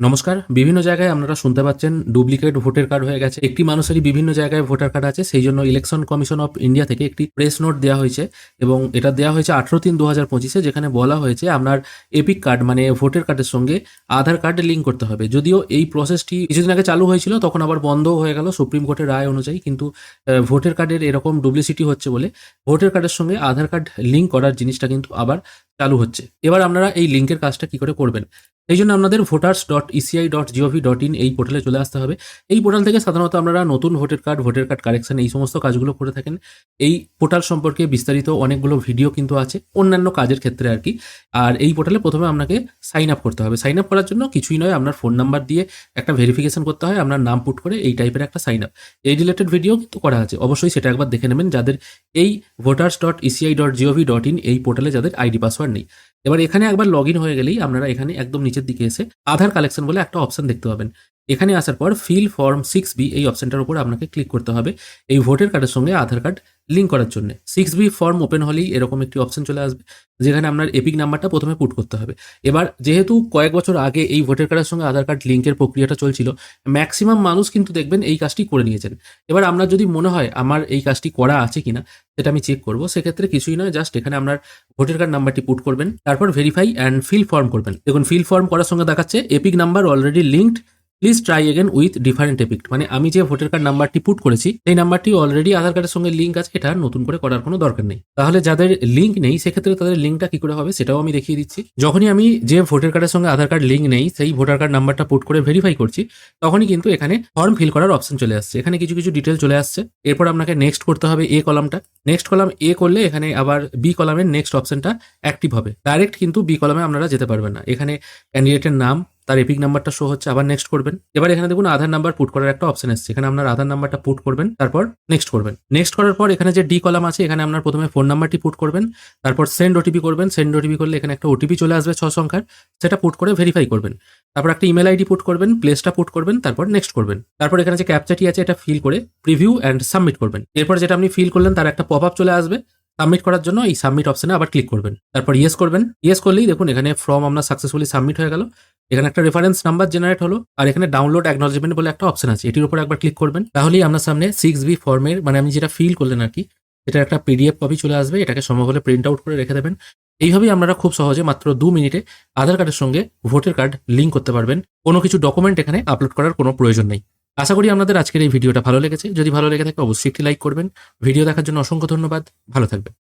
নমস্কার, বিভিন্ন জায়গায় আপনারা শুনতে পাচ্ছেন ডুপ্লিকেট ভোটার কার্ড হয়ে গেছে। একটি মানুষেরই বিভিন্ন জায়গায় ভোটার কার্ড আছে, সেই জন্য ইলেকশন কমিশন অফ ইন্ডিয়া থেকে একটি প্রেস নোট দেওয়া হয়েছে এবং এটা দেওয়া হয়েছে আঠেরো তিন দু হাজার পঁচিশে, যেখানে বলা হয়েছে আপনার এপিক কার্ড মানে ভোটার কার্ডের সঙ্গে আধার কার্ড লিঙ্ক করতে হবে। যদিও এই প্রসেসটি কিছুদিন আগে চালু হয়েছিল, তখন আবার বন্ধ হয়ে গেল সুপ্রিম কোর্টের রায় অনুযায়ী, কিন্তু ভোটার কার্ডের এরকম ডুপ্লিসিটি হচ্ছে বলে ভোটার কার্ডের সঙ্গে আধার কার্ড লিঙ্ক করার জিনিসটা কিন্তু আবার চালু হচ্ছে। এবার আপনারা এই লিঙ্কের কাজটা কি করে করবেন? এই জন্য আপনাদের voters dot ECI dot GOV dot in এই পোর্টালে চলে আসতে হবে। এই পোর্টাল থেকে সাধারণত আপনারা নতুন voter card voter card correction এই সমস্ত কাজগুলো করে থাকেন। এই পোর্টাল সম্পর্কে বিস্তারিত অনেকগুলো ভিডিও কিন্তু আছে, অন্যান্য কাজের ক্ষেত্রে আর কি। আর এই পোর্টালে প্রথমে আপনাকে সাইন আপ করতে হবে। সাইন আপ করার জন্য কিছুই নয়, আপনার ফোন নাম্বার দিয়ে একটা ভেরিফিকেশন করতে হয়, আপনার নাম পুট করে এই টাইপের একটা সাইন আপ এই রিলেটেড ভিডিও কিন্তু করা আছে, অবশ্যই সেটা একবার দেখে নেবেন। যাদের এই voters dot ECI dot GOV dot in এই পোর্টালে যাদের আইডি পাসওয়ার্ড নেই। এবার এখানে একবার লগ হয়ে গেলেই আপনারা এখানে একদম নিচের দিকে এসে আধার কালেকশন বলে একটা অপশন দেখতে পাবেন। এখানে আসার পর ফিল ফর্ম সিক্স বি এই অপশনটার উপর আপনাকে ক্লিক করতে হবে এই ভোটার কার্ডের সঙ্গে আধার কার্ড লিঙ্ক করার জন্য। সিক্স বি ফর্ম ওপেন হলেই এরকম একটি অপশন চলে আসবে, যেখানে আপনার এপিক নাম্বারটা প্রথমে পুট করতে হবে। এবার যেহেতু কয়েক বছর আগে এই ভোটার কার্ডের সঙ্গে আধার কার্ড লিঙ্কের প্রক্রিয়াটা চলছিল ম্যাক্সিমাম মানুষ কিন্তু দেখবেন এই কাজটি করে নিয়েছেন। এবার আপনার যদি মনে হয় আমার এই কাজটি করা আছে কিনা, সেটা আমি চেক করব, সেক্ষেত্রে কিছুই নয় জাস্ট এখানে আপনার ভোটার কার্ড নাম্বারটি পুট করবেন, তারপর ভেরিফাই অ্যান্ড ফিল ফর্ম করবেন। দেখুন ফিল ফর্ম করার সঙ্গে দেখাচ্ছে EPIC number already linked please try again with different EPIC মানে আমি যে ভোটার কার্ড নাম্বারটি পুট করেছি সেই নাম্বারটি অলরেডি আধার কার্ডের সঙ্গে লিঙ্ক আছে, এটা নতুন করে করার কোনো দরকার নেই। তাহলে যাদের লিঙ্ক নেই, সেক্ষেত্রে তাদের লিঙ্কটা কি করে হবে সেটাও আমি দেখিয়ে দিচ্ছি। যখনই আমি যে ভোটার কার্ডের সঙ্গে আধার কার্ড লিঙ্ক নেই, সেই ভোটার কার্ড নাম্বারটা পুট করে ভেরিফাই করছি, তখনই কিন্তু এখানে ফর্ম ফিল করার অপশন চলে আসছে। এখানে কিছু কিছু ডিটেল চলে আসছে। এরপর আপনাকে নেক্সট করতে হবে এ কলামটা নেক্সট কলাম এ করলে এখানে আবার বি কলামের নেক্সট অপশনটা অ্যাক্টিভ হবে। ডাইরেক্ট কিন্তু বি কলামে আপনারা যেতে পারবেন না। এখানে ক্যান্ডিডেটের নাম তার এপিক নাম্বারটা শো হচ্ছে, আবার নেক্সট করবেন। এবার এখানে দেখুন আধার নাম্বার পুট করার একটা অপশন এসছে। এখানে আপনার আধার নাম্বারটা পুট করবেন, তারপর নেক্সট করবেন। নেক্সট করার পর এখানে যে ডি কলাম আছে, এখানে আপনার প্রথমে ফোন নাম্বারটি পুট করবেন, তারপর সেন্ড ওটিপি করবেন। সেন্ড ওটিপি করলে এখানে একটা ওটিপি চলে আসবে ছ সংখ্যার, সেটা পুট করে ভেরিফাই করবেন। তারপর একটা ইমেল আইডি পুট করবেন প্লেসটা পুট করবেন, তারপর নেক্সট করবেন। তারপর এখানে যে ক্যাপচাটি আছে, এটা ফিল করে প্রিভিউ অ্যান্ড সাবমিট করবেন। এরপর যেটা আপনি ফিল করলেন, তার একটা পপ আপ চলে আসবে। সাবমিট করার জন্য এই সাবমিট অপশনে আবার ক্লিক করবেন। তারপর ইয়েস করবেন। ইয়েস করলেই দেখুন এখানে ফর্ম আপনার সাকসেসফুলি সাবমিট হয়ে গেল। এখানে একটা রেফারেন্স নাম্বার জেনারেট হলো, আর এখানে ডাউনলোড অ্যাকনোলজমেন্ট বলে একটা অপশন আছে। এটির উপর একবার ক্লিক করবেন, তাহলেই আপনার সামনে সিক্স বি ফর্মের মানে আমি যেটা ফিল করলেন আর কি, এটার একটা পিডিএফ কপি চলে আসবে, এটাকে সম্ভব হলে প্রিন্ট আউট করে রেখে দেবেন। এইভাবেই আপনারা খুব সহজে মাত্র দু মিনিটে আধার কার্ডের সঙ্গে ভোটার কার্ড লিঙ্ক করতে পারবেন। কোনো কিছু ডকুমেন্ট এখানে আপলোড করার কোনো প্রয়োজন নেই। আশা করি আপনাদের আজকের এই ভিডিওটা ভালো লেগেছে। যদি ভালো লেগে থাকে, অবশ্যই একটি লাইক করবেন। ভিডিও দেখার জন্য অসংখ্য ধন্যবাদ। ভালো থাকবেন।